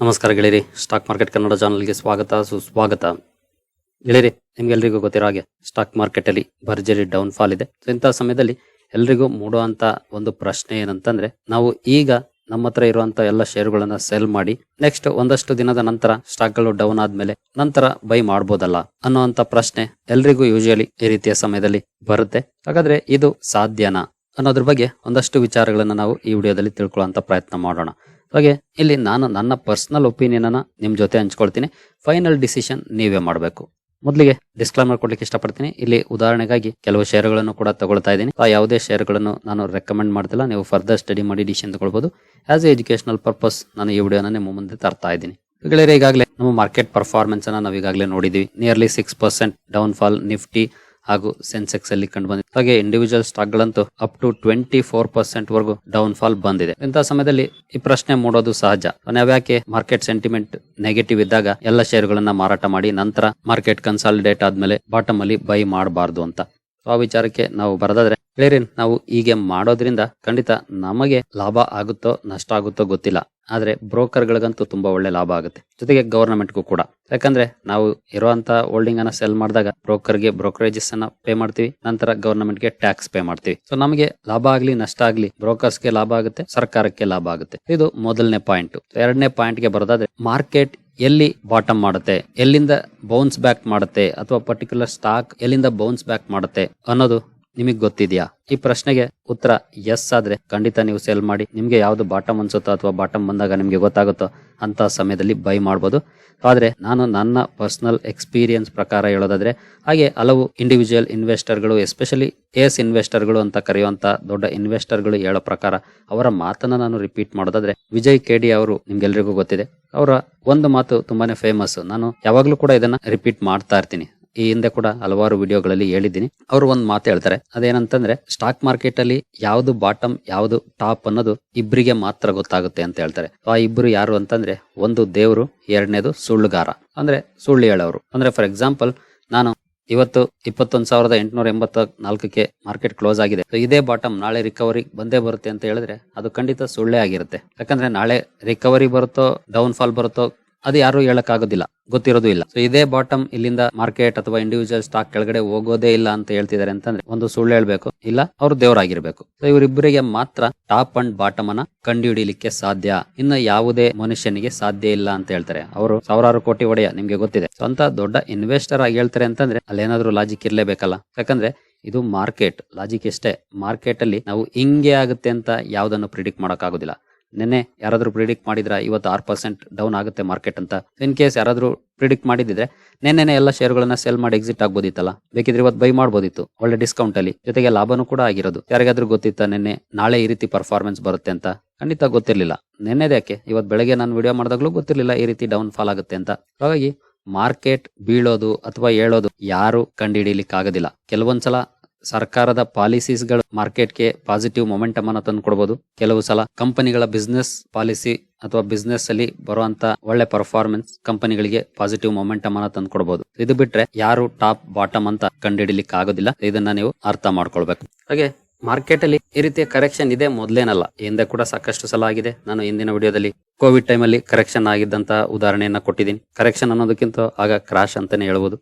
ನಮಸ್ಕಾರ ಗೆಳೆಯರಿ stock market Kannada ಚಾನಲ್ಗೆ ಸ್ವಾಗತ, ಸುಸ್ವಾಗತ. ಗೆಳೆಯರಿ, ನಿಮ್ಗೆಲ್ರಿಗೂ ಗೊತ್ತಿರೋ ಹಾಗೆ ಸ್ಟಾಕ್ ಮಾರ್ಕೆಟಲ್ಲಿ ಭರ್ಜರಿ ಡೌನ್ ಫಾಲ್ ಇದೆ. ಸೊ ಇಂಥ ಸಮಯದಲ್ಲಿ ಎಲ್ರಿಗೂ ಮೂಡುವಂತ ಒಂದು ಪ್ರಶ್ನೆ ಏನಂತಂದ್ರೆ, ನಾವು ಈಗ ನಮ್ಮ ಹತ್ರ ಇರುವಂತ ಎಲ್ಲ ಶೇರುಗಳನ್ನ ಸೆಲ್ ಮಾಡಿ ನೆಕ್ಸ್ಟ್ ಒಂದಷ್ಟು ದಿನದ ನಂತರ ಸ್ಟಾಕ್ಗಳು ಡೌನ್ ಆದ್ಮೇಲೆ ನಂತರ ಬೈ ಮಾಡ್ಬೋದಲ್ಲ ಅನ್ನುವಂತ ಪ್ರಶ್ನೆ ಎಲ್ರಿಗೂ ಯೂಶಲಿ ಈ ರೀತಿಯ ಸಮಯದಲ್ಲಿ ಬರುತ್ತೆ. ಹಾಗಾದ್ರೆ ಇದು ಸಾಧ್ಯನಾ ಅನ್ನೋದ್ರ ಬಗ್ಗೆ ಒಂದಷ್ಟು ವಿಚಾರಗಳನ್ನ ನಾವು ಈ ವಿಡಿಯೋದಲ್ಲಿ ತಿಳ್ಕೊಳ್ಳುವಂತ ಪ್ರಯತ್ನ ಮಾಡೋಣ. ಹಾಗೆ ಇಲ್ಲಿ ನಾನು ನನ್ನ ಪರ್ಸನಲ್ ಒಪಿನಿಯನ್ ಅನ್ನ ನಿಮ್ ಜೊತೆ ಹಂಚ್ಕೊಳ್ತೀನಿ. ಫೈನಲ್ ಡಿಸಿಷನ್ ನೀವೇ ಮಾಡಬೇಕು. ಮೊದಲಿಗೆ ಡಿಸ್ಕ್ಲೈಮರ್ ಕೊಡ್ಲಿಕ್ಕೆ ಇಷ್ಟಪಡ್ತೀನಿ. ಇಲ್ಲಿ ಉದಾಹರಣೆಗಾಗಿ ಕೆಲವು ಶೇರ್ಗಳನ್ನು ಕೂಡ ತಗೊಳ್ತಾ ಇದ್ದೀನಿ. ಆ ಯಾವುದೇ ಶೇರ್ಗಳನ್ನು ನಾನು ರೆಕಮೆಂಡ್ ಮಾಡ್ತಿಲ್ಲ. ನೀವು ಫರ್ದರ್ ಸ್ಟಡಿ ಮಾಡಿ ಡಿಸಿಷನ್ ತಗೊಳ್ಬಹುದು ಆಸ್ ಎ ಎಜುಕೇಶನಲ್ ಪರ್ಪಸ್ ನಾನು ಈ ವಿಡಿಯೋನ ನಿಮ್ಮ ಮುಂದೆ ತರ್ತಾ ಇದ್ದೀನಿ. ಈಗಾಗಲೇ ನಮ್ಮ ಮಾರ್ಕೆಟ್ ಪರ್ಫಾರ್ಮೆನ್ಸ್ ಅನ್ನ ನಾವು ಈಗಾಗಲೇ ನೋಡಿದ್ವಿ. Nearly six percent down fall Nifty ಹಾಗೂ ಸೆನ್ಸೆಕ್ಸ್ ಅಲ್ಲಿ ಕಂಡು ಬಂದಿದೆ. ಹಾಗೆ individual stock ಗಳಂತೂ up to twenty four percent ವರೆಗೂ ಡೌನ್ ಫಾಲ್ ಬಂದಿದೆ. ಇಂತಹ ಸಮಯದಲ್ಲಿ ಈ ಪ್ರಶ್ನೆ ಮೂಡೋದು ಸಹಜ. ನಾವ್ಯಾಕೆ ಮಾರ್ಕೆಟ್ ಸೆಂಟಿಮೆಂಟ್ ನೆಗೆಟಿವ್ ಇದ್ದಾಗ ಎಲ್ಲ ಷೇರುಗಳನ್ನ ಮಾರಾಟ ಮಾಡಿ ನಂತರ ಮಾರ್ಕೆಟ್ ಕನ್ಸಾಲಿಡೇಟ್ ಆದ್ಮೇಲೆ ಬಾಟಮ್ ಅಲ್ಲಿ ಬೈ ಮಾಡಬಾರ್ದು ಅಂತ? ಆ ವಿಚಾರಕ್ಕೆ ನಾವು ಬರದಾದ್ರೆ ಹೇಳಿರಿ ನಾವು ಹೀಗೆ ಮಾಡೋದ್ರಿಂದ ಖಂಡಿತ ನಮಗೆ ಲಾಭ ಆಗುತ್ತೋ ನಷ್ಟ ಆಗುತ್ತೋ ಗೊತ್ತಿಲ್ಲ. ಆದ್ರೆ ಬ್ರೋಕರ್ ಗಳಿಗಂತೂ ತುಂಬಾ ಒಳ್ಳೆ ಲಾಭ ಆಗುತ್ತೆ. ಜೊತೆಗೆ ಗವರ್ನಮೆಂಟ್ಗೂ ಕೂಡ. ಯಾಕಂದ್ರೆ ನಾವು ಇರುವಂತ ಹೋಲ್ಡಿಂಗ್ ಅನ್ನ ಸೆಲ್ ಮಾಡಿದಾಗ ಬ್ರೋಕರ್ಗೆ ಬ್ರೋಕರೇಜಸ್ ಅನ್ನ ಪೇ ಮಾಡ್ತೀವಿ, ನಂತರ ಗವರ್ನಮೆಂಟ್ಗೆ ಟ್ಯಾಕ್ಸ್ ಪೇ ಮಾಡ್ತೀವಿ. ಸೊ ನಮಗೆ ಲಾಭ ಆಗ್ಲಿ, ನಷ್ಟ ಆಗ್ಲಿ ಬ್ರೋಕರ್ಸ್ಗೆ ಲಾಭ ಆಗುತ್ತೆ, ಸರ್ಕಾರಕ್ಕೆ ಲಾಭ ಆಗುತ್ತೆ. ಇದು ಮೊದಲನೇ ಪಾಯಿಂಟ್. ಎರಡನೇ ಪಾಯಿಂಟ್ಗೆ ಬರೋದಾದ್ರೆ ಮಾರ್ಕೆಟ್ ಎಲ್ಲಿ ಬಾಟಮ್ ಮಾಡುತ್ತೆ, ಎಲ್ಲಿಂದ ಬೌನ್ಸ್ ಬ್ಯಾಕ್ ಮಾಡುತ್ತೆ, ಅಥವಾ ಪರ್ಟಿಕ್ಯುಲರ್ ಸ್ಟಾಕ್ ಎಲ್ಲಿಂದ ಬೌನ್ಸ್ ಬ್ಯಾಕ್ ಮಾಡುತ್ತೆ ಅನ್ನೋದು ನಿಮಗೆ ಗೊತ್ತಿದೆಯಾ? ಈ ಪ್ರಶ್ನೆಗೆ ಉತ್ತರ ಎಸ್ ಆದ್ರೆ ಖಂಡಿತ ನೀವು ಸೇಲ್ ಮಾಡಿ, ನಿಮ್ಗೆ ಯಾವ್ದು ಬಾಟಮ್ ಅನ್ಸುತ್ತೋ ಅಥವಾ ಬಾಟಮ್ ಬಂದಾಗ ನಿಮ್ಗೆ ಗೊತ್ತಾಗುತ್ತೋ ಅಂತ ಸಮಯದಲ್ಲಿ ಬೈ ಮಾಡ್ಬೋದು. ಆದ್ರೆ ನಾನು ನನ್ನ ಪರ್ಸನಲ್ ಎಕ್ಸ್ಪೀರಿಯನ್ಸ್ ಪ್ರಕಾರ ಹೇಳೋದಾದ್ರೆ, ಹಾಗೆ ಹಲವು ಇಂಡಿವಿಜುವಲ್ ಇನ್ವೆಸ್ಟರ್ಗಳು ಎಸ್ಪೆಷಲಿ ಎಸ್ ಇನ್ವೆಸ್ಟರ್ಗಳು ಅಂತ ಕರೆಯುವಂತ ದೊಡ್ಡ ಇನ್ವೆಸ್ಟರ್ಗಳು ಹೇಳೋ ಪ್ರಕಾರ ಅವರ ಮಾತನ್ನ ನಾನು ರಿಪೀಟ್ ಮಾಡೋದಾದ್ರೆ, ವಿಜಯ್ ಕೆಡಿ ಅವರು ನಿಮ್ಗೆಲ್ರಿಗೂ ಗೊತ್ತಿದೆ. ಅವರ ಒಂದು ಮಾತು ತುಂಬಾನೇ ಫೇಮಸ್ ನಾನು ಯಾವಾಗ್ಲೂ ಕೂಡ ಇದನ್ನ ರಿಪೀಟ್ ಮಾಡ್ತಾ ಇರ್ತೀನಿ. ಈ ಹಿಂದೆ ಕೂಡ ಹಲವಾರು ವಿಡಿಯೋಗಳಲ್ಲಿ ಹೇಳಿದ್ದೀನಿ. ಅವರು ಒಂದು ಮಾತು ಹೇಳ್ತಾರೆ. ಅದೇನಂತಂದ್ರೆ ಸ್ಟಾಕ್ ಮಾರ್ಕೆಟ್ ಅಲ್ಲಿ ಯಾವ್ದು ಬಾಟಮ್ ಯಾವ್ದು ಟಾಪ್ ಅನ್ನೋದು ಇಬ್ಬರಿಗೆ ಮಾತ್ರ ಗೊತ್ತಾಗುತ್ತೆ ಅಂತ ಹೇಳ್ತಾರೆ. ಆ ಇಬ್ರು ಯಾರು ಅಂತಂದ್ರೆ, ಒಂದು ದೇವರು, ಎರಡನೇದು ಸುಳ್ಳುಗಾರ. ಅಂದ್ರೆ ಸುಳ್ಳು ಹೇಳೋರು ಅಂದ್ರೆ ಫಾರ್ ಎಕ್ಸಾಂಪಲ್ ನಾನು ಇವತ್ತು ಇಪ್ಪತ್ತೊಂದು ಸಾವಿರದ ಎಂಟುನೂರ ಎಂಬತ್ತ ನಾಲ್ಕಕ್ಕೆ ಮಾರ್ಕೆಟ್ ಕ್ಲೋಸ್ ಆಗಿದೆ ಇದೇ ಬಾಟಮ್ ನಾಳೆ ರಿಕವರಿ ಬಂದೇ ಬರುತ್ತೆ ಅಂತ ಹೇಳಿದ್ರೆ, ಅದು ಖಂಡಿತ ಸುಳ್ಳೇ ಆಗಿರುತ್ತೆ. ಯಾಕಂದ್ರೆ ನಾಳೆ ರಿಕವರಿ ಬರುತ್ತೋ ಡೌನ್ ಫಾಲ್ ಬರುತ್ತೋ ಅದು ಯಾರು ಹೇಳಕ್ಕಾಗೋದಿಲ್ಲ. ಗೊತ್ತಿರೋದು ಇಲ್ಲ. ಸೊ ಇದೇ ಬಾಟಮ್ ಇಲ್ಲಿಂದ ಮಾರ್ಕೆಟ್ ಅಥವಾ ಇಂಡಿವಿಜುವಲ್ ಸ್ಟಾಕ್ ಕೆಳಗಡೆ ಹೋಗೋದೇ ಇಲ್ಲ ಅಂತ ಹೇಳ್ತಿದ್ದಾರೆ ಅಂತಂದ್ರೆ ಒಂದು ಸುಳ್ಳು ಹೇಳ್ಬೇಕು. ಇಲ್ಲ, ಅವ್ರು ದೇವರಾಗಿರ್ಬೇಕು. ಸೊ ಇವರಿಬ್ಬರಿಗೆ ಮಾತ್ರ ಟಾಪ್ ಅಂಡ್ ಬಾಟಮ್ ಅನ್ನ ಕಂಡುಹಿಡಿಯಲಿಕ್ಕೆ ಸಾಧ್ಯ. ಇನ್ನು ಯಾವುದೇ ಮನುಷ್ಯನಿಗೆ ಸಾಧ್ಯ ಇಲ್ಲ ಅಂತ ಹೇಳ್ತಾರೆ. ಅವರು ಸಾವಿರಾರು ಕೋಟಿ ಒಡೆಯ, ನಿಮ್ಗೆ ಗೊತ್ತಿದೆ. ಸ್ವಂತ ದೊಡ್ಡ ಇನ್ವೆಸ್ಟರ್ ಆಗಿ ಹೇಳ್ತಾರೆ ಅಂತಂದ್ರೆ ಅಲ್ಲೇನಾದ್ರೂ ಲಾಜಿಕ್ ಇರ್ಲೇಬೇಕಲ್ಲ. ಯಾಕಂದ್ರೆ ಇದು ಮಾರ್ಕೆಟ್ ಲಾಜಿಕ್ ಎಷ್ಟೇ. ಮಾರ್ಕೆಟ್ ಅಲ್ಲಿ ನಾವು ಹಿಂಗೆ ಆಗುತ್ತೆ ಅಂತ ಯಾವ್ದನ್ನು ಪ್ರಿಡಿಕ್ಟ್ ಮಾಡಕ್ ಆಗೋದಿಲ್ಲ ನಿನ್ನೆ ಯಾರಾದರೂ ಪ್ರಿಡಿಕ್ಟ್ ಮಾಡಿದ್ರ? ಇವತ್ತು ಆರು ಪರ್ಸೆಂಟ್ ಡೌನ್ ಆಗುತ್ತೆ ಮಾರ್ಕೆಟ್ ಅಂತ. ಇನ್ ಕೇಸ್ ಯಾರಾದರೂ ಪ್ರಿಡಿಕ್ಟ್ ಮಾಡಿದ್ರೆ ನಿನ್ನೆ ಎಲ್ಲ ಶೇರ್ಗಳನ್ನ ಸೆಲ್ ಮಾಡಿ ಎಕ್ಸಿಟ್ ಆಗ್ಬೋದಿತ್ತಲ್ಲ? ಬೇಕಿದ್ರೆ ಇವತ್ತು ಬೈ ಮಾಡ್ಬೋದಿತ್ತು. ಒಳ್ಳೆ ಡಿಸ್ಕೌಂಟ್ ಅಲ್ಲಿ. ಜೊತೆಗೆ ಲಾಭನೂ ಕೂಡ ಆಗಿರೋದು. ಯಾರಿಗಾದ್ರೂ ಗೊತ್ತಿತ್ತ ನಿನ್ನೆ ನಾಳೆ ಈ ರೀತಿ ಪರ್ಫಾರ್ಮೆನ್ಸ್ ಬರುತ್ತೆ ಅಂತ? ಖಂಡಿತ ಗೊತ್ತಿರಲಿಲ್ಲ. ನಿನ್ನೆದ ಯಾಕೆ? ಇವತ್ತು ಬೆಳಗ್ಗೆ ನಾನು ವಿಡಿಯೋ ಮಾಡಿದಾಗಲೂ ಗೊತ್ತಿರಲಿಲ್ಲ ಈ ರೀತಿ ಡೌನ್ ಫಾಲ್ ಆಗುತ್ತೆ ಅಂತ. ಹಾಗಾಗಿ ಮಾರ್ಕೆಟ್ ಬೀಳೋದು ಅಥವಾ ಹೇಳೋದು ಯಾರು ಕಂಡುಹಿಡಿಯಲಿಕ್ಕೆ ಆಗೋದಿಲ್ಲ ಕೆಲವೊಂದ್ಸಲ ಸರ್ಕಾರದ ಪಾಲಿಸೀಸ್ಗಳು ಮಾರ್ಕೆಟ್ಗೆ ಪಾಸಿಟಿವ್ ಮೊಮೆಂಟಮ್ ಅನ್ನು ತಂದು ಕೊಡಬಹುದು ಕೆಲವು ಸಲ ಕಂಪನಿಗಳ ಬಿಸ್ನೆಸ್ ಪಾಲಿಸಿ ಅಥವಾ ಬಿಸ್ನೆಸ್ ಅಲ್ಲಿ ಬರುವಂತ ಒಳ್ಳೆ ಪರ್ಫಾರ್ಮೆನ್ಸ್ ಕಂಪನಿಗಳಿಗೆ ಪಾಸಿಟಿವ್ ಮೊಮೆಂಟಮ್ ಅನ್ನ ತಂದು ಕೊಡಬಹುದು ಇದು ಬಿಟ್ರೆ ಯಾರು ಟಾಪ್ ಬಾಟಮ್ ಅಂತ ಕಂಡುಹಿಡಿಲಿಕ್ಕೆ ಆಗೋದಿಲ್ಲ ಇದನ್ನ ನೀವು ಅರ್ಥ ಮಾಡ್ಕೊಳ್ಬೇಕು. ಹಾಗೆ ಮಾರ್ಕೆಟ್ ಅಲ್ಲಿ ಈ ರೀತಿಯ ಕರೆಕ್ಷನ್ ಇದೆ ಮೊದಲೇನಲ್ಲ. ಹಿಂದೆ ಕೂಡ ಸಾಕಷ್ಟು ಸಲ ಆಗಿದೆ. ನಾನು ಹಿಂದಿನ ವಿಡಿಯೋದಲ್ಲಿ ಕೋವಿಡ್ ಟೈಮ್ ಅಲ್ಲಿ ಕರೆಕ್ಷನ್ ಆಗಿದ್ದಂತ ಉದಾಹರಣೆಯನ್ನ ಕೊಟ್ಟಿದ್ದೀನಿ. ಕರೆಕ್ಷನ್ ಅನ್ನೋದಕ್ಕಿಂತ ಆಗ ಕ್ರಾಶ್ ಅಂತಾನೆ ಹೇಳ್ಬೋದು.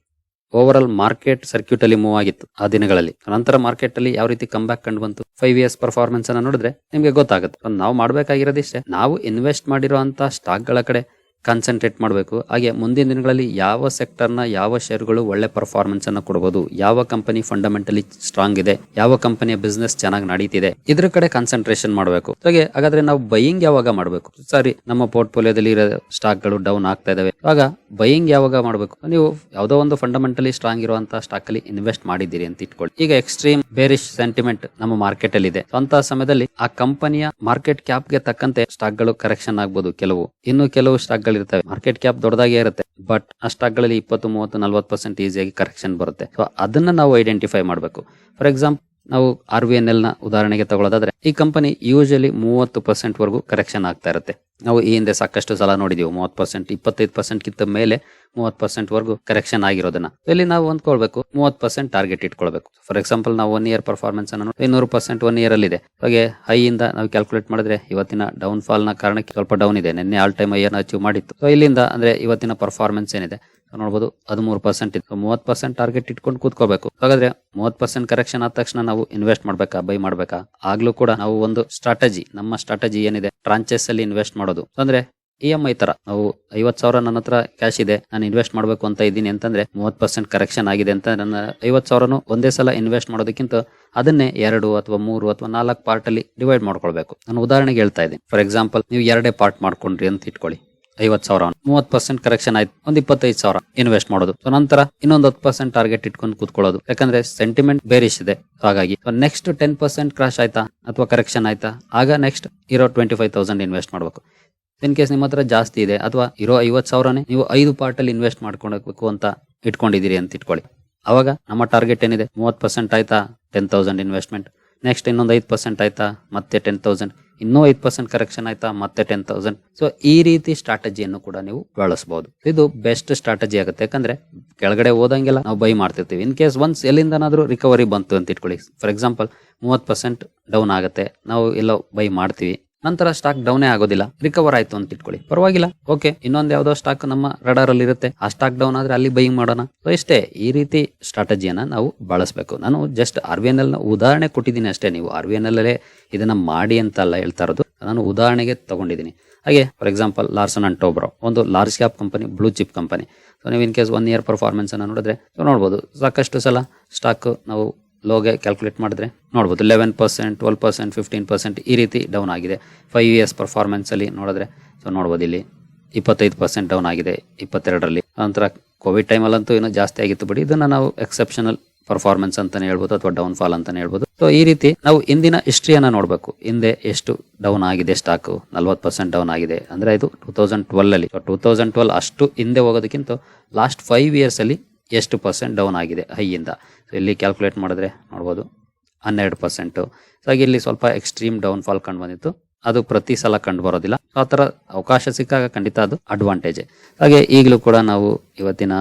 ಓವರ್ ಆಲ್ ಮಾರ್ಕೆಟ್ ಸರ್ಕ್ಯೂಟ್ ಅಲ್ಲಿ ಮೂವ್ ಆಗಿತ್ತು ಆ ದಿನಗಳಲ್ಲಿ. ನಂತರ ಮಾರ್ಕೆಟ್ ಅಲ್ಲಿ ಯಾವ ರೀತಿ ಕಮ್ ಬ್ಯಾಕ್ ಕಂಡು ಬಂತು? ಫೈವ್ ಇಯರ್ಸ್ ಪರ್ಫಾರ್ಮೆನ್ಸ್ ಅನ್ನ ನೋಡಿದ್ರೆ ನಿಮ್ಗೆ ಗೊತ್ತಾಗುತ್ತೆ. ನಾವು ಮಾಡಬೇಕಾಗಿರೋದಿಷ್ಟೇ ನಾವು ಇನ್ವೆಸ್ಟ್ ಮಾಡಿರುವಂತಹ ಸ್ಟಾಕ್ಗಳ ಕಡೆ ಕಾನ್ಸಂಟ್ರೇಟ್ ಮಾಡಬೇಕು. ಹಾಗೆ ಮುಂದಿನ ದಿನಗಳಲ್ಲಿ ಯಾವ ಸೆಕ್ಟರ್ನ ಯಾವ ಶೇರ್ಗಳು ಒಳ್ಳೆ ಪರ್ಫಾರ್ಮೆನ್ಸ್ ಅನ್ನ ಕೊಡಬಹುದು ಯಾವ ಕಂಪನಿ ಫಂಡಮೆಂಟಲಿ ಸ್ಟ್ರಾಂಗ್ ಇದೆ, ಯಾವ ಕಂಪನಿಯ ಬಿಸ್ನೆಸ್ ಚೆನ್ನಾಗಿ ನಡೀತಿದೆ, ಇದ್ರ ಕಡೆ ಕಾನ್ಸಂಟ್ರೇಷನ್ ಮಾಡಬೇಕು. ಹಾಗೆ ಹಾಗಾದ್ರೆ ನಾವು ಬೈಯಿಂಗ್ ಯಾವಾಗ ಮಾಡಬೇಕು? ಸಾರಿ, ನಮ್ಮ ಪೋರ್ಟ್ಫೋಲಿಯೋದಲ್ಲಿ ಇರೋ ಸ್ಟಾಕ್ಗಳು ಡೌನ್ ಆಗ್ತಾ ಇದಾವೆ. ಆಗ ಬೈಯಿಂಗ್ ಯಾವಾಗ ಮಾಡಬೇಕು? ನೀವು ಯಾವುದೋ ಒಂದು ಫಂಡಮೆಂಟಲಿ ಸ್ಟ್ರಾಂಗ್ ಇರುವಂತಹ ಸ್ಟಾಕ್ ಅಲ್ಲಿ ಇನ್ವೆಸ್ಟ್ ಮಾಡಿದ್ದೀರಿ ಅಂತ ಇಟ್ಕೊಳ್ಳಿ. ಈಗ ಎಕ್ಸ್ಟ್ರೀಮ್ ಬೇರಿಶ್ ಸೆಂಟಿಮೆಂಟ್ ನಮ್ಮ ಮಾರ್ಕೆಟ್ ಅಲ್ಲಿ ಇದೆ. ಅಂತ ಸಮಯದಲ್ಲಿ ಆ ಕಂಪನಿಯ ಮಾರ್ಕೆಟ್ ಕ್ಯಾಪ್ಗೆ ತಕ್ಕಂತೆ ಸ್ಟಾಕ್ಗಳು ಕರೆಕ್ಷನ್ ಆಗ್ಬೋದು ಕೆಲವು. ಇನ್ನು ಕೆಲವು ಸ್ಟಾಕ್ ಇರ್ತವೆ ಮಾರ್ಕೆಟ್ ಕ್ಯಾಪ್ ದೊಡ್ಡದಾಗೇ ಇರುತ್ತೆ. ಬಟ್, ಆ ಸ್ಟಾಕ್ಗಳಲ್ಲಿ ಇಪ್ಪತ್ತು, ಮೂವತ್ತು, ನಲ್ವತ್ತು ಪರ್ಸೆಂಟ್ ಈಸಿಯಾಗಿ ಕರೆಕ್ಷನ್ ಬರುತ್ತೆ. ಸೊ ಅದನ್ನ ನಾವು ಐಡೆಂಟಿಫೈ ಮಾಡಬೇಕು. ಫಾರ್ ಎಕ್ಸಾಂಪಲ್ ನಾವು ಆರ್ ವಿ ಎನ್ ಎಲ್ನ ಉದಾಹರಣೆಗೆ ತಗೊಳ್ಳೋದಾದ್ರೆ ಈ ಕಂಪನಿ ಯೂಶಲಿ ಮೂವತ್ತು ಪರ್ಸೆಂಟ್ ವರೆಗೂ ಕರೆಕ್ಷನ್ ಆಗ್ತಾ ಇರುತ್ತೆ. ನಾವು ಈ ಹಿಂದೆ ಸಾಕಷ್ಟು ಸಲ ನೋಡಿದೀವಿ, ಮೂವತ್ತು ಪರ್ಸೆಂಟ್, ಇಪ್ಪತ್ತೈದು ಪರ್ಸೆಂಟ್ ಕಿತ್ತ ಮೇಲೆ ಮೂವತ್ತು ಪರ್ಸೆಂಟ್ ವರೆಗೂ ಕರೆಕ್ಷನ್ ಆಗಿರೋದನ್ನ. ಇಲ್ಲಿ ನಾವು ಅಂದ್ಕೊಳ್ಬೇಕು ಮೂವತ್ತು ಪರ್ಸೆಂಟ್ ಟಾರ್ಗೆಟ್ ಇಟ್ಕೊಳ್ಬೇಕು. ಫಾರ್ ಎಕ್ಸಾಂಪಲ್, ನಾವು ಒನ್ ಇಯರ್ ಪರ್ಫಾರ್ಮೆನ್ಸ್ ಅನ್ನು ಇನ್ನೂರು ಪರ್ಸೆಂಟ್ ಒನ್ ಇಯರ್ ಅಲ್ಲಿ ಇದೆ ಹಾಗೆ ಹೈ ಇಂದ ನಾವು ಕ್ಯಾಲ್ಕುಲೇಟ್ ಮಾಡಿದ್ರೆ ಇವತ್ತಿನ ಡೌನ್ ಫಾಲ್ನ ಕಾರಣಕ್ಕೆ ಸ್ವಲ್ಪ ಡೌನ್ ಇದೆ. ನಿನ್ನೆ ಆಲ್ ಟೈಮ್ ಐಯರ್ ಅಚೀವ್ ಮಾಡಿತ್ತು. ಸೊ ಇಲ್ಲಿಂದ ಅಂದ್ರೆ ಇವತ್ತಿನ ಪರ್ಫಾರ್ಮೆನ್ಸ್ ಏನಿದೆ ನೋಡ್ಬೋದು. ಹದಿಮೂರು ಪರ್ಸೆಂಟ್ ಇತ್ತು. ಮೂವತ್ತು ಪರ್ಸೆಂಟ್ ಟಾರ್ಗೆಟ್ ಇಟ್ಕೊಂಡು ಕೂತ್ಕೋಬೇಕು ಹಾಗಾದ್ರೆ ಮೂವತ್ತು ಪರ್ಸೆಂಟ್ ಕರೆಕ್ಷನ್ ಆದ ತಕ್ಷಣ ನಾವು ಇನ್ವೆಸ್ಟ್ ಮಾಡ್ಬೇಕಾ ಬೈ ಮಾಡ್ಬೇಕಾ? ಆಗ್ಲೂ ಕೂಡ ನಾವು ಒಂದು ಸ್ಟ್ರಾಟಜಿ ನಮ್ಮ ಸ್ಟ್ರಾಟಜಿ ಏನಿದೆ ಟ್ರಾಂಚೆಸ್ ಅಲ್ಲಿ ಇನ್ವೆಸ್ಟ್ ಮಾಡೋದು. ಅಂದ್ರೆ ಇ ಎಂ ಐ ತರ. ನಾವು ಐವತ್ ಸಾವಿರ ನನ್ನ ಹತ್ರ ಕ್ಯಾಶ್ ಇದೆ, ನಾನು ಇನ್ವೆಸ್ಟ್ ಮಾಡ್ಬೇಕು ಅಂತ ಇದ್ದೀನಿ ಅಂತಂದ್ರೆ ಮೂವತ್ ಪರ್ಸೆಂಟ್ ಕರೆಕ್ಷನ್ ಆಗಿದೆ ಅಂತ ನನ್ನ ಐವತ್ ಸಾವಿರನು ಒಂದೇ ಸಲ ಇನ್ವೆಸ್ಟ್ ಮಾಡೋದಕ್ಕಿಂತ ಅದನ್ನೇ ಎರಡು ಅಥವಾ ಮೂರು ಅಥವಾ ನಾಲ್ಕು ಪಾರ್ಟ್ ಅಲ್ಲಿ ಡಿವೈಡ್ ಮಾಡ್ಕೊಳ್ಬೇಕು. ನಾನು ಉದಾಹರಣೆಗೆ ಹೇಳ್ತಾ ಇದ್ದೀನಿ. ಫಾರ್ ಎಕ್ಸಾಂಪಲ್ ನೀವು ಎರಡೇ ಪಾರ್ಟ್ ಮಾಡ್ಕೊಂಡ್ರಿ ಅಂತ ಇಟ್ಕೊಳ್ಳಿ. ಐವತ್ ಸಾವಿರ. ಮೂವತ್ ಪರ್ಸೆಂಟ್ ಕರೆಕ್ಷನ್ ಆಯ್ತು. ಒಂದ್ ಇಪ್ಪತ್ತೈದು ಸಾವಿರ ಇನ್ವೆಸ್ಟ್ ಮಾಡೋದು. ನಂತರ ಇನ್ನೊಂದು ಹತ್ತು ಪರ್ಸೆಂಟ್ ಟಾರ್ಗೆಟ್ ಇಟ್ಕೊಂಡು ಕೂತ್ಕೊಳ್ಳೋದು. ಯಾಕಂದ್ರೆ ಸೆಂಟಿಮೆಂಟ್ ಬೇರಿಸ್ ಇದೆ. ಹಾಗಾಗಿ ನೆಕ್ಸ್ಟ್ ಟೆನ್ ಪರ್ಸೆಂಟ್ ಕ್ರಾಶ್ ಆಯ್ತಾ? ಅಥವಾ ಕರೆಕ್ಷನ್ ಆಯ್ತಾ? ಆಗ ನೆಕ್ಸ್ಟ್ ಇರೋ ಟ್ವೆಂಟಿ ಫೈವ್ ತೌಸಂಡ್ ಇನ್ವೆಸ್ಟ್ ಮಾಡಬೇಕು ಇನ್ ಕೇಸ್ ನಿಮ್ಮ ಹತ್ರ ಜಾಸ್ತಿ ಇದೆ, ಅಥವಾ ಇರೋ ಐವತ್ ಸಾವಿರನೇ ನೀವು ಐದು ಪಾರ್ಟ್ ಅಲ್ಲಿ ಇನ್ವೆಸ್ಟ್ ಮಾಡ್ಕೊಳ್ಬೇಕು ಅಂತ ಇಟ್ಕೊಂಡಿದ್ದೀರಿ ಅಂತ ಇಟ್ಕೊಳ್ಳಿ. ಅವಾಗ ನಮ್ಮ ಟಾರ್ಗೆಟ್ ಏನಿದೆ? ಮೂವತ್ ಪರ್ಸೆಂಟ್ ಆಯ್ತಾ? ಟೆನ್ ತೌಸಂಡ್ ಇನ್ವೆಸ್ಟ್ಮೆಂಟ್ ನೆಕ್ಸ್ಟ್ ಇನ್ನೊಂದು ಐದು ಪರ್ಸೆಂಟ್ ಆಯ್ತಾ? ಮತ್ತೆ ಟೆನ್ ತೌಸಂಡ್ ಇನ್ನೂ ಐದು ಪರ್ಸೆಂಟ್ ಕರೆಕ್ಷನ್ ಆಯ್ತಾ? ಮತ್ತೆ ಟೆನ್ ತೌಸಂಡ್ ಸೊ ಈ ರೀತಿ ಸ್ಟ್ರಾಟಜಿಯನ್ನು ಕೂಡ ನೀವು ಬಳಸಬಹುದು ಇದು ಬೆಸ್ಟ್ ಸ್ಟ್ರಾಟಜಿ ಆಗುತ್ತೆ. ಯಾಕಂದ್ರೆ ಕೆಳಗಡೆ ಹೋದಂಗೆಲ್ಲ ನಾವು ಬೈ ಮಾಡ್ತಿರ್ತೀವಿ. ಇನ್ ಕೇಸ್ ಒನ್ಸ್ ಎಲ್ಲಿಂದನಾದ್ರೂ ರಿಕವರಿ ಬಂತು ಅಂತ ಇಟ್ಕೊಳ್ಳಿ. ಫಾರ್ ಎಕ್ಸಾಂಪಲ್ ಮೂವತ್ತು ಪರ್ಸೆಂಟ್ ಡೌನ್ ಆಗುತ್ತೆ. ನಾವು ಎಲ್ಲೋ ಬೈ ಮಾಡ್ತೀವಿ. ನಂತರ ಸ್ಟಾಕ್ ಡೌನೇ ಆಗೋದಿಲ್ಲ. ರಿಕವರ್ ಆಯ್ತು ಅಂತ ಇಟ್ಕೊಳ್ಳಿ. ಪರವಾಗಿಲ್ಲ. ಓಕೆ ಇನ್ನೊಂದು ಯಾವ್ದೋ ಸ್ಟಾಕ್ ನಮ್ಮ ರಡಾರ್ ಅಲ್ಲಿ ಇರುತ್ತೆ. ಆ ಸ್ಟಾಕ್ ಡೌನ್ ಆದ್ರೆ ಅಲ್ಲಿ ಬೈಯಿಂಗ್ ಮಾಡೋಣ. ಸೊ ಇಷ್ಟೇ, ಈ ರೀತಿ ಸ್ಟ್ರಾಟಜಿಯನ್ನ ನಾವು ಬಳಸಬೇಕು. ನಾನು ಜಸ್ಟ್ ಆರ್ ವಿ ಎನ್ ಎಲ್ನ ಉದಾಹರಣೆ ಕೊಟ್ಟಿದ್ದೀನಿ ಅಷ್ಟೇ. ನೀವು ಆರ್ ವಿ ಎನ್ ಎಲ್ ಇದನ್ನ ಮಾಡಿ ಅಂತ ಅಲ್ಲ ಹೇಳ್ತಾ ಇರೋದು. ನಾನು ಉದಾಹರಣೆಗೆ ತಗೊಂಡಿದ್ದೀನಿ. ಹಾಗೆ for example Larsen and Toubro ಒಂದು large cap company blue chip company so ನೀವು in case one year performance ಅನ್ನು ನೋಡಿದ್ರೆ ನೋಡ್ಬೋದು. ಸಾಕಷ್ಟು ಸಲ ಸ್ಟಾಕ್ ನಾವು ಲೋಗೆ ಕ್ಯಾಲ್ಕುಲೇಟ್ ಮಾಡಿದ್ರೆ ನೋಡ್ಬೋದು eleven percent twelve percent fifteen percent ಈ ರೀತಿ ಡೌನ್ ಆಗಿದೆ. ಫೈವ್ ಇಯರ್ಸ್ ಪರ್ಫಾರ್ಮೆನ್ಸಲ್ಲಿ ನೋಡಿದ್ರೆ ಸೊ ನೋಡ್ಬೋದು ಇಲ್ಲಿ ಇಪ್ಪತ್ತೈದು ಪರ್ಸೆಂಟ್ ಡೌನ್ ಆಗಿದೆ ಇಪ್ಪತ್ತೆರಡರಲ್ಲಿ. ನಂತರ ಕೋವಿಡ್ ಟೈಮಲ್ಲಂತೂ ಇನ್ನೂ ಜಾಸ್ತಿ ಆಗಿತ್ತು ಬಿಡಿ. ಇದನ್ನು ನಾವು ಎಕ್ಸೆಪ್ಷನಲ್ ಪರ್ಫಾರ್ಮೆನ್ಸ್ ಅಂತಲೇ ಹೇಳ್ಬೋದು ಅಥವಾ ಡೌನ್ ಫಾಲ್ ಅಂತಲೇ ಹೇಳ್ಬೋದು. ಸೊ ಈ ರೀತಿ ನಾವು ಇಂದಿನ ಹಿಸ್ಟ್ರಿಯನ್ನು ನೋಡಬೇಕು. ಹಿಂದೆ ಎಷ್ಟು ಡೌನ್ ಆಗಿದೆ ಸ್ಟಾಕು ನಲ್ವತ್ತು ಪರ್ಸೆಂಟ್ ಡೌನ್ ಆಗಿದೆ. ಅಂದರೆ ಇದು ಟೂ ತೌಸಂಡ್ ಟ್ವೆಲ್ ಅಲ್ಲಿ. ಟೂ ತೌಸಂಡ್ ಟ್ವೆಲ್ ಅಷ್ಟು ಹಿಂದೆ ಹೋಗೋದಕ್ಕಿಂತ ಲಾಸ್ಟ್ ಫೈವ್ ಇಯರ್ಸ್ ಅಲ್ಲಿ ಎಷ್ಟು ಪರ್ಸೆಂಟ್ ಡೌನ್ ಆಗಿದೆ ಹೈಯಿಂದ. ಸೊ ಇಲ್ಲಿ ಕ್ಯಾಲ್ಕುಲೇಟ್ ಮಾಡಿದ್ರೆ ನೋಡ್ಬೋದು ಹನ್ನೆರಡು ಪರ್ಸೆಂಟು ಸೊ ಹಾಗೆ ಇಲ್ಲಿ ಸ್ವಲ್ಪ ಎಕ್ಸ್ಟ್ರೀಮ್ ಡೌನ್ ಫಾಲ್ ಕಂಡು ಬಂದಿತ್ತು. ಅದು ಪ್ರತಿ ಸಲ ಕಂಡು ಬರೋದಿಲ್ಲ. ಆ ಥರ ಅವಕಾಶ ಸಿಕ್ಕಾಗ ಖಂಡಿತ ಅದು ಅಡ್ವಾಂಟೇಜ್ ಹಾಗೆ ಈಗಲೂ ಕೂಡ ನಾವು ಇವತ್ತಿನ,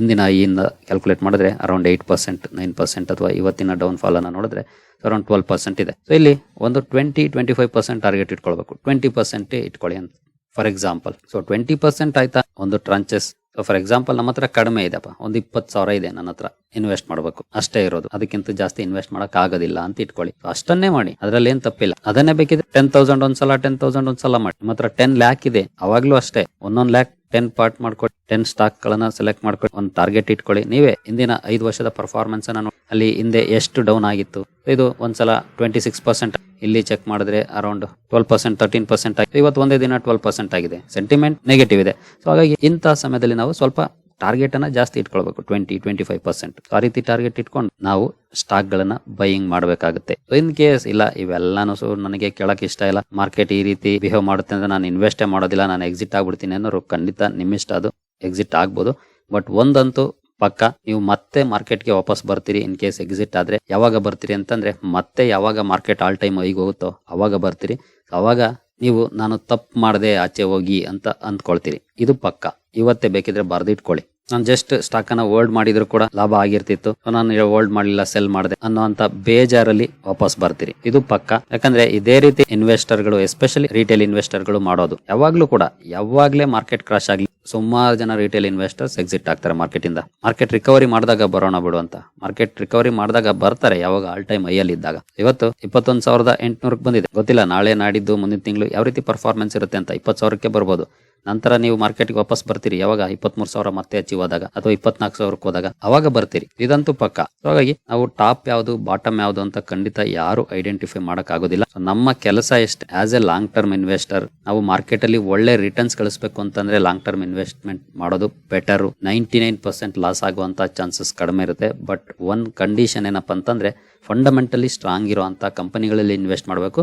ಇಂದಿನ ಈಯಿಂದ ಕ್ಯಾಲ್ಕುಲೇಟ್ ಮಾಡಿದ್ರೆ around eight percent nine percent ಅಥವಾ ಇವತ್ತಿನ ಡೌನ್ ಫಾಲ್ ಅನ್ನು ನೋಡಿದ್ರೆ ಅರೌಂಡ್ ಟ್ವೆಲ್ ಪರ್ಸೆಂಟ್ ಇದೆ. ಸೊ ಇಲ್ಲಿ ಒಂದು twenty twenty five percent target ಇಟ್ಕೊಳ್ಬೇಕು. ಟ್ವೆಂಟಿ ಪರ್ಸೆಂಟ್ ಇಟ್ಕೊಳ್ಳಿ ಅಂತ. For example so twenty percent ಆಯ್ತಾ? ಒಂದು ಟ್ರಾಂಚೆಸ್ ಫಾರ್ ಎಕ್ಸಾಂಪಲ್ ನಮ್ಮ ಹತ್ರ ಕಡಿಮೆ ಇದೆಪ್ಪ ಒಂದು ಇಪ್ಪತ್ತು ಸಾವಿರ ಇದೆ ನನ್ನ ಹತ್ರ. ಇನ್ವೆಸ್ಟ್ ಮಾಡಬೇಕು. ಅಷ್ಟೇ ಇರೋದು. ಅದಕ್ಕಿಂತ ಜಾಸ್ತಿ ಇನ್ವೆಸ್ಟ್ ಮಾಡಕ್ ಆಗೋದಿಲ್ಲ ಅಂತ ಇಟ್ಕೊಳ್ಳಿ. ಅಷ್ಟನ್ನೇ ಮಾಡಿ. ಅದ್ರಲ್ಲಿ ಏನ್ ತಪ್ಪಿಲ್ಲ. ಅದನ್ನೇ ಬೇಕಿದ್ರೆ ಟೆನ್ ತೌಸಂಡ್ ಒಂದ್ಸಲ ಟೆನ್ ತೌಸಂಡ್ ಒಂದ್ಸಲ ಮಾಡಿ. ನಿಮ್ಮ ಹತ್ರ ಟೆನ್ ಲ್ಯಾಕ್ ಇದೆ. ಅವಾಗ್ಲೂ ಅಷ್ಟೇ. ಒಂದೊಂದ್ ಲ್ಯಾಕ್ ಟೆನ್ ಪಾರ್ಟ್ ಮಾಡ್ಕೊಳ್ಳಿ ಟೆನ್ ಸ್ಟಾಕ್ ಗಳನ್ನ ಸೆಲೆಕ್ಟ್ ಮಾಡ್ಕೊಳ್ಳಿ ಒಂದು ಟಾರ್ಗೆಟ್ ಇಟ್ಕೊಳ್ಳಿ. ನೀವೇ ಇಂದಿನ ಐದು ವರ್ಷದ ಪರ್ಫಾರ್ಮೆನ್ಸ್ ಅನ್ನ. ಅಲ್ಲಿ ಹಿಂದೆ ಎಷ್ಟು ಡೌನ್ ಆಗಿತ್ತು. ಇದು ಒಂದ್ಸಲ ಟ್ವೆಂಟಿ ಸಿಕ್ಸ್ ಪರ್ಸೆಂಟ್ ಇಲ್ಲಿ ಚೆಕ್ ಮಾಡಿದ್ರೆ around twelve percent thirteen percent ಇವತ್ತು ಒಂದೇ ದಿನ ಟ್ವೆಲ್ ಪರ್ಸೆಂಟ್ ಆಗಿದೆ. ಸೆಂಟಿಮೆಂಟ್ ನೆಗೆಟಿವ್ ಇದೆ. ಸೊ ಹಾಗಾಗಿ ಇಂಥ ಸಮಯದಲ್ಲಿ ನಾವು ಸ್ವಲ್ಪ ಟಾರ್ಗೆಟ್ ಅನ್ನ ಜಾಸ್ತಿ ಇಟ್ಕೊಳ್ಬೇಕು ಟ್ವೆಂಟಿ ಟ್ವೆಂಟಿ ಫೈವ್ ಪರ್ಸೆಂಟ್ ಆ ರೀತಿ ಟಾರ್ಗೆಟ್ ಇಟ್ಕೊಂಡು ನಾವು ಸ್ಟಾಕ್ ಗಳನ್ನ ಬೈಯಿಂಗ್ ಮಾಡಬೇಕಾಗುತ್ತೆ. ಇನ್ ಕೇಸ್ ಇಲ್ಲ, ಇವೆಲ್ಲಾನು ನನಗೆ ಕೇಳಕ್ ಇಷ್ಟ ಇಲ್ಲ. ಮಾರ್ಕೆಟ್ ಈ ರೀತಿ ಬಿಹೇವ್ ಮಾಡುತ್ತೆ ಅಂದ್ರೆ ನಾನು ಇನ್ವೆಸ್ಟೇ ಮಾಡೋದಿಲ್ಲ, ನಾನು ಎಕ್ಸಿಟ್ ಆಗ್ಬಿಡ್ತೀನಿ ಅನ್ನೋರು ಖಂಡಿತ ನಿಮ್ಮಿಷ್ಟ ಅದು ಎಕ್ಸಿಟ್ ಆಗ್ಬೋದು. ಬಟ್ ಒಂದಂತೂ ಪಕ್ಕ, ನೀವು ಮತ್ತೆ ಮಾರ್ಕೆಟ್ಗೆ ವಾಪಸ್ ಬರ್ತೀರಿ ಇನ್ ಕೇಸ್ ಎಕ್ಸಿಟ್ ಆದ್ರೆ. ಯಾವಾಗ ಬರ್ತೀರಿ ಅಂತಂದ್ರೆ ಮತ್ತೆ ಯಾವಾಗ ಮಾರ್ಕೆಟ್ ಆಲ್ ಟೈಮ್ ಹೋಗುತ್ತೋ ಅವಾಗ ಬರ್ತೀರಿ. ಅವಾಗ ನೀವು ನಾನು ತಪ್ಪು ಮಾಡದೆ ಆಚೆ ಹೋಗಿ ಅಂತ ಅಂದ್ಕೊಳ್ತೀರಿ. ಇದು ಪಕ್ಕ. ಇವತ್ತೇ ಬೇಕಿದ್ರೆ ಬರೆದಿಟ್ಕೊಳ್ಳಿ. ನಾನು ಜಸ್ಟ್ ಸ್ಟಾಕ್ ಅನ್ನ ಹೋಲ್ಡ್ ಮಾಡಿದ್ರು ಕೂಡ ಲಾಭ ಆಗಿರ್ತಿತ್ತು. ನಾನು ಹೋಲ್ಡ್ ಮಾಡಲಿಲ್ಲ ಸೆಲ್ ಮಾಡಿದೆ ಅನ್ನೋಂತ ಬೇಜಾರಲ್ಲಿ ವಾಪಸ್ ಬರ್ತೀರಿ. ಇದು ಪಕ್ಕ. ಯಾಕಂದ್ರೆ ಇದೇ ರೀತಿ ಇನ್ವೆಸ್ಟರ್ಗಳು ಎಸ್ಪೆಷಲಿ ರಿಟೇಲ್ ಇನ್ವೆಸ್ಟರ್ಗಳು ಮಾಡೋದು. ಯಾವಾಗ್ಲೂ ಕೂಡ, ಯಾವಾಗ್ಲೇ ಮಾರ್ಕೆಟ್ ಕ್ರಾಶ್ ಆಗ್ಲಿ ಸುಮಾರು ಜನ ರಿಟೇಲ್ ಇನ್ವೆಸ್ಟರ್ಸ್ ಎಕ್ಸಿಟ್ ಆಗ್ತಾರೆ ಮಾರ್ಕೆಟ್ ಇಂದ. ಮಾರ್ಕೆಟ್ ರಿಕವರಿ ಮಾಡಿದಾಗ ಬರೋಣ ಬಿಡು ಅಂತ. ಮಾರ್ಕೆಟ್ ರಿಕವರಿ ಮಾಡಿದಾಗ ಬರ್ತಾರೆ ಯಾವಾಗ ಆಲ್ ಟೈಮ್ ಐಯಲ್ಲಿ ಇದ್ದಾಗ. ಇವತ್ತು ಇಪ್ಪತ್ತೊಂದು ಸಾವಿರದ ಎಂಟುನೂರಕ್ಕೆ ಬಂದಿದೆ. ಗೊತ್ತಿಲ್ಲ, ನಾಳೆ ನಾಡಿದ್ದು ಮುಂದಿನ ತಿಂಗಳು ಯಾವ ರೀತಿ ಪರ್ಫಾರ್ಮೆನ್ಸ್ ಇರುತ್ತೆ ಅಂತ ಇಪ್ಪತ್ತು ಸಾವಿರಕ್ಕೆ ಬರ್ಬೋದು. ನಂತರ ನೀವು ಮಾರ್ಕೆಟ್ಗೆ ವಾಪಸ್ ಬರ್ತೀರಿ. ಯಾವಾಗ? ಇಪ್ಪತ್ಮೂರು ಸಾವಿರ ಮತ್ತೆ ಅಚೀವ್ ಹೋದಾಗ ಅಥವಾ ಇಪ್ಪತ್ನಾಲ್ಕು ಸಾವಿರಕ್ಕೆ ಹೋದಾಗ. ಅವಾಗ ಬರ್ತೀರಿ. ಇದಂತೂ ಪಕ್ಕ. ಹಾಗಾಗಿ ನಾವು ಟಾಪ್ ಯಾವುದು, ಬಾಟಮ್ ಯಾವುದು ಅಂತ ಖಂಡಿತ ಯಾರು ಐಡೆಂಟಿಫೈ ಮಾಡೋಕ್ಕಾಗೋದಿಲ್ಲ. ನಮ್ಮ ಕೆಲಸ ಎಷ್ಟು? As a long term investor ನಾವು ಮಾರ್ಕೆಟ್ ಅಲ್ಲಿ ಒಳ್ಳೆ ರಿಟರ್ನ್ಸ್ ಗಳಿಸಬೇಕು ಅಂತಂದ್ರೆ ಲಾಂಗ್ ಟರ್ಮ್ ಇನ್ವೆಸ್ಟ್ಮೆಂಟ್ ಮಾಡೋದು better ninety nine percent loss ಆಗುವಂತ ಚಾನ್ಸಸ್ ಕಡಿಮೆ ಇರುತ್ತೆ. ಬಟ್ ಒನ್ ಕಂಡೀಷನ್ ಏನಪ್ಪಾ ಅಂತಂದ್ರೆ ಫಂಡಮೆಂಟಲಿ ಸ್ಟ್ರಾಂಗ್ ಇರುವಂತ ಕಂಪನಿಗಳಲ್ಲಿ ಇನ್ವೆಸ್ಟ್ ಮಾಡಬೇಕು.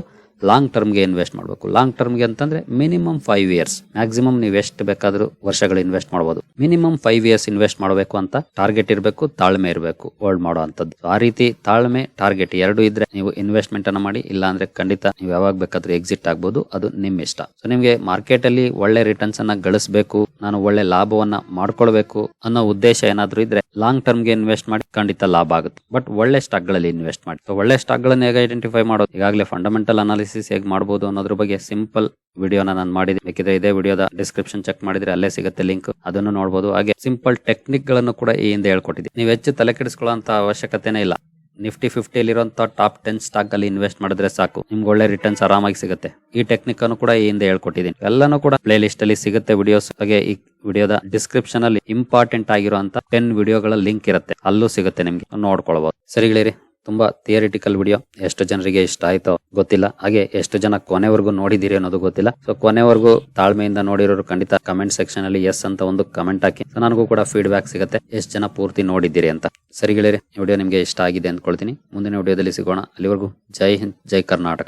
ಲಾಂಗ್ ಟರ್ಮ್ಗೆ ಇನ್ವೆಸ್ಟ್ ಮಾಡಬೇಕು. ಲಾಂಗ್ ಟರ್ಮ್ಗೆ ಅಂತಂದ್ರೆ ಮಿನಿಮಮ್ ಫೈವ್ ಇಯರ್ಸ್ ಮ್ಯಾಕ್ಸಿಮಮ್ ನೀವು ಎಷ್ಟು ಬೇಕಾದರೂ ವರ್ಷಗಳು ಇನ್ವೆಸ್ಟ್ ಮಾಡಬಹುದು ಮಿನಿಮಮ್ ಫೈವ್ ಇಯರ್ಸ್ ಇನ್ವೆಸ್ಟ್ ಮಾಡಬೇಕು ಅಂತ ಟಾರ್ಗೆಟ್ ಇರಬೇಕು, ತಾಳ್ಮೆ ಇರಬೇಕು ಹೋಲ್ಡ್ ಮಾಡೋ ಅಂತದ್ದು ಆ ರೀತಿ ತಾಳ್ಮೆ ಟಾರ್ಗೆಟ್ ಎರಡು ಇದ್ರೆ ನೀವು ಇನ್ವೆಸ್ಟ್ಮೆಂಟ್ ಅನ್ನ ಮಾಡಿ, ಇಲ್ಲ ಅಂದ್ರೆ ಖಂಡಿತ ನೀವು ಯಾವಾಗ ಬೇಕಾದ್ರೂ ಎಕ್ಸಿಟ್ ಆಗ್ಬಹುದು ಅದು ನಿಮ್ಮ ಇಷ್ಟ. ಸೊ ನಿಮ್ಗೆ ಮಾರ್ಕೆಟ್ ಅಲ್ಲಿ ಒಳ್ಳೆ ರಿಟರ್ನ್ಸ್ ಅನ್ನ ಗಳಿಸಬೇಕು, ನಾನು ಒಳ್ಳೆ ಲಾಭವನ್ನ ಮಾಡ್ಕೊಳ್ಬೇಕು ಅನ್ನೋ ಉದ್ದೇಶ ಏನಾದ್ರೂ ಇದ್ರೆ ಲಾಂಗ್ ಟರ್ಮ್ಗೆ ಇನ್ವೆಸ್ಟ್ ಮಾಡಿ ಖಂಡಿತ ಲಾಭ ಆಗುತ್ತೆ. ಬಟ್ ಒಳ್ಳೆ ಸ್ಟಾಕ್ಗಳಲ್ಲಿ ಇನ್ವೆಸ್ಟ್ ಮಾಡಿ. ಒಳ್ಳೆ ಸ್ಟಾಕ್ ಗಳನ್ನ ಹೇಗೆ ಐಡೆಂಟಿಫೈ ಮಾಡೋದು? ಈಗಾಗಲೇ ಫಂಡಮೆಂಟಲ್ ಅನಾಲಿಸಿಸ್ ಹೇಗೆ ಮಾಡಬಹುದು ಅನ್ನೋದ್ರ ಬಗ್ಗೆ ಸಿಂಪಲ್ ವಿಡಿಯೋನ ನಾನು ಮಾಡಿದ್ದೀನಿ. ಬೇಕಿದ್ರೆ ಇದೇ ವಿಡಿಯೋದ ಡಿಸ್ಕ್ರಿಪ್ಷನ್ ಚೆಕ್ ಮಾಡಿದ್ರೆ ಅಲ್ಲೇ ಸಿಗುತ್ತೆ ಲಿಂಕ್ ಅದನ್ನು ನೋಡಬಹುದು ಹಾಗೆ ಸಿಂಪಲ್ ಟೆಕ್ನಿಕ್ಗಳನ್ನು ಕೂಡ ಈ ಹಿಂದೆ ಹೇಳ್ಕೊಟ್ಟಿದ್ದೀನಿ. ನೀವು ಹೆಚ್ಚು ತಲೆ ಕೆಡಿಸ್ಕೊಳ್ಳೋ ಅವಶ್ಯಕತೆನೇ ಇಲ್ಲ. ನಿಫ್ಟಿ ಫಿಫ್ಟಿಲಿರುವಂತ ಟಾಪ್ ಟೆನ್ ಸ್ಟಾಕ್ ಅಲ್ಲಿ ಇನ್ವೆಸ್ಟ್ ಮಾಡಿದ್ರೆ ಸಾಕು. ನಿಮ್ಗೆ ಒಳ್ಳೆ ರಿಟರ್ನ್ಸ್ ಆರಾಮಾಗಿ ಸಿಗುತ್ತೆ. ಈ ಟೆಕ್ನಿಕ್ ಅನ್ನು ಕೂಡ ಈ ಹಿಂದೆ ಹೇಳ್ಕೊಟ್ಟಿದ್ದೀನಿ. ಎಲ್ಲಾನು ಕೂಡ ಪ್ಲೇ ಲಿಸ್ಟ್ ಅಲ್ಲಿ ಸಿಗುತ್ತೆ ವಿಡಿಯೋಸ್ ಹಾಗೆ ಈ ವಿಡಿಯೋದ ಡಿಸ್ಕ್ರಿಪ್ಷನ್ ಅಲ್ಲಿ ಇಂಪಾರ್ಟೆಂಟ್ ಆಗಿರುವಂತ ಟೆನ್ ವಿಡಿಯೋಗಳ ಲಿಂಕ್ ಇರುತ್ತೆ. ಅಲ್ಲೂ ಸಿಗುತ್ತೆ ನಿಮ್ಗೆ. ನೋಡ್ಕೊಳ್ಬಹುದು ಸರಿಗಳಿರಿ ತುಂಬಾ ಥಿಯರಿಟಿಕಲ್ ವಿಡಿಯೋ ಎಷ್ಟು ಜನರಿಗೆ ಇಷ್ಟ ಆಯ್ತೋ ಗೊತ್ತಿಲ್ಲ. ಹಾಗೆ ಎಷ್ಟು ಜನ ಕೊನೆವರೆಗೂ ನೋಡಿದಿರಿ ಅನ್ನೋದು ಗೊತ್ತಿಲ್ಲ. ಸೊ ಕೊನೆವರೆಗೂ ತಾಳ್ಮೆಯಿಂದ ನೋಡಿರೋರು ಖಂಡಿತ ಕಮೆಂಟ್ ಸೆಕ್ಷನ್ ಅಲ್ಲಿ ಎಸ್ ಅಂತ ಒಂದು ಕಮೆಂಟ್ ಹಾಕಿ. ನನಗೂ ಕೂಡ ಫೀಡ್ಬ್ಯಾಕ್ ಸಿಗುತ್ತೆ. ಎಷ್ಟು ಜನ ಪೂರ್ತಿ ನೋಡಿದ್ದೀರಿ ಅಂತ. ಸರಿಗಳಿರಿ ವಿಡಿಯೋ ನಿಮಗೆ ಇಷ್ಟ ಆಗಿದೆ ಅಂದ್ಕೊಳ್ತೀನಿ. ಮುಂದಿನ ವಿಡಿಯೋದಲ್ಲಿ ಸಿಗೋಣ. ಅಲ್ಲಿವರೆಗೂ ಜೈ ಹಿಂದ್, ಜೈ ಕರ್ನಾಟಕ.